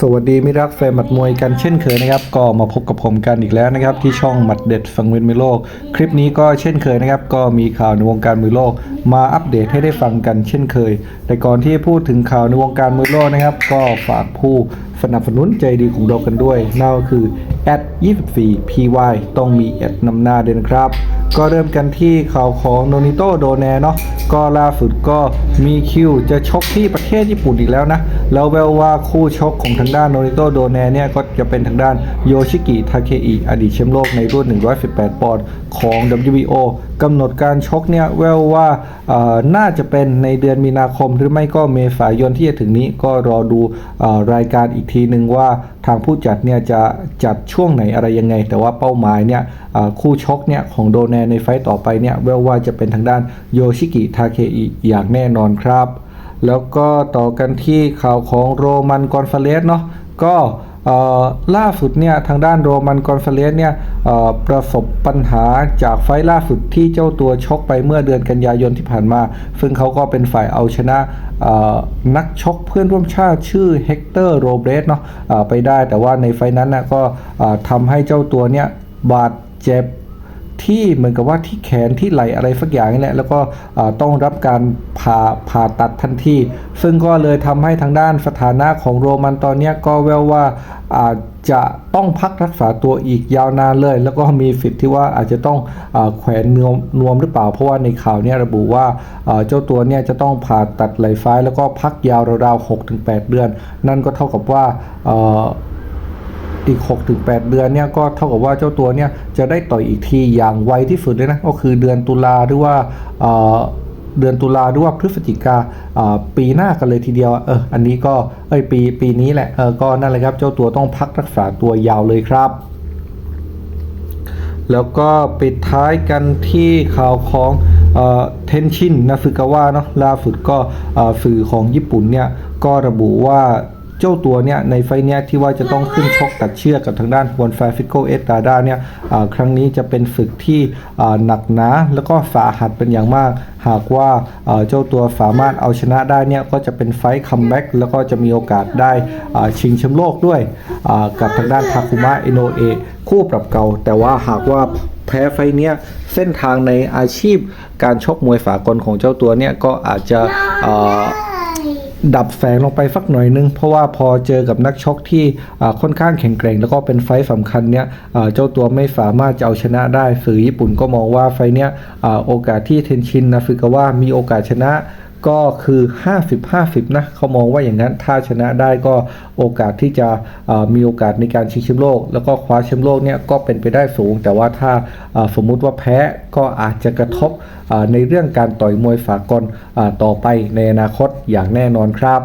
สวัสดีมิรักแฟนหมัดมวยกันเช่นเคยนะครับ ก็มาพบกับผมกันอีกแล้วนะครับ ที่ช่องหมัดเด็ดฟังเวนมิโลก คลิปนี้ก็เช่นเคยนะครับ ก็มีข่าวในวงการมือโลก มาอัปเดตให้ได้ฟังกันเช่นเคย แต่ก่อนที่จะพูดถึงข่าวในวงการมือโลกนะครับ ก็ฝากผู้ สนับสนุนใจดีของเรากันด้วย นั่นก็คือแอด24 py ต้องมีแอดนำหน้าด้วยนะครับ ก็เริ่มกันที่ข่าวของโนนิโตโดแนเนาะก็ล่าสุดก็มีคิวจะชกที่ประเทศญี่ปุ่นอีกแล้วนะ แล้วแววว่าคู่ชกของทางด้านโนนิโตโดแนเนี่ยก็จะเป็นทางด้านโยชิกิทาเคอิอดีตแชมป์โลกในรุ่น 118 ปอนด์ของ WBO กำหนดการชกเนี่ยแววว่าเอ่อน่าจะเป็นในเดือนมีนาคมหรือไม่ก็เมษายนที่จะถึงนี้ก็รอดูอรายการอีกทีหนึ่งว่าทางผู้จัดเนี่ยจะจัดช่วงไหนอะไรยังไง แต่ว่าเป้าหมายเนี่ยคู่ชกเนี่ยของโดแนในไฟต์ต่อไปเนี่ยแววว่าจะเป็นทางด้านโยชิกิทาเคอิอย่างแน่นอนครับ แล้วก็ต่อกันที่ข่าวของโรมันกอนฟาเลสเนาะก็ ล่าสุดเนี่ยทางด้านโรมันกอนฟาเลสเนี่ยประสบปัญหาจากไฟล่าสุดที่เจ้าตัวชกไปเมื่อเดือนกันยายนที่ผ่านมา ซึ่งเขาก็เป็นฝ่ายเอาชนะนักชกเพื่อนร่วมชาติชื่อเฮกเตอร์โรเบสเนาะไปได้แต่ว่าในไฟนั้นนะก็ทำให้เจ้าตัวเนี่ยบาดเจ็บ ที่เหมือนกับว่าที่แขนที่ไหลอะไรสักอย่างนี่แหละแล้วก็ต้องรับการผ่าผ่าตัดทันที ซึ่งก็เลยทำให้ทางด้านสถานะของโรมันตอนนี้ก็แววว่าอาจจะต้องพักรักษาตัวอีกยาวนานเลย แล้วก็มีสิทธิ์ที่ว่าอาจจะต้องอแขวนนวมนวมหรือเปล่า เพราะว่าในข่าวเนี่ยระบุว่าเจ้าตัวเนี่ยจะต้องผ่าตัดไหล่ซ้าย แล้วก็พักยาวราวๆ6-8เดือน นั่นก็เท่ากับว่า อีก 6-8 เดือนเนี่ยก็เท่ากับว่าเจ้าตัวเนี่ยจะได้ต่อยอีกทีอย่างไวที่สุดเลยนะก็คือเดือนตุลาหรือว่าเเดือนตุลาหรือว่าพฤศจิกาปีหน้ากันเลยทีเดียวเอออันนี้ก็เอ้ยปีปีนี้แหละเออก็นั่นแหละครับเจ้าตัวต้องพักรักษาตัวยาวเลยครับ แล้วก็ปิดท้ายกันที่ข่าวของเทนชินนาซึกาวะเนาะล่าสุดก็สื่อของญี่ปุ่นเนี่ยก็ระบุว่า เจ้าตัวเนี่ยในไฟเนี้ยที่ว่าจะต้องขึ้นชกตัดเชือกกับทางด้านฮวนแฟฟิโกเอสตาดาเนี่ยครั้งนี้จะเป็นศึกที่หนักหนาแล้วก็สาหัสเป็นอย่างมาก หากว่าเจ้าตัวสามารถเอาชนะได้เนี่ยก็จะเป็นไฟคัมแบ็กแล้วก็จะมีโอกาสได้ชิงแชมป์โลกด้วยกับทางด้านทาคุมะเอโนเอคู่ปรับเก่า แต่ว่าหากว่าแพ้ไฟเนี้ยเส้นทางในอาชีพการชกมวยฝากลของเจ้าตัวเนี่ยก็อาจจะ ดับแสงลงไปสักหน่อยนึง เพราะว่าพอเจอกับนักชกที่ค่อนข้างแข็งแกร่ง แล้วก็เป็นไฟต์สำคัญเนี่ยเจ้าตัวไม่สามารถจะเอาชนะได้สื่อญี่ปุ่นก็มองว่าไฟเนี้ยโอกาสที่เทนชินนาฟิกาวะมีโอกาสชนะ ก็คือ 50-50 นะเขามองว่าอย่างนั้น ถ้าชนะได้ก็โอกาสที่จะมีโอกาสในการชิงแชมป์โลก แล้วก็คว้าแชมป์โลกเนี่ยก็เป็นไปได้สูง แต่ว่าถ้าสมมุติว่าแพ้ก็อาจจะกระทบในเรื่องการต่อยมวยฝากลต่อไปในอนาคตอย่างแน่นอนครับ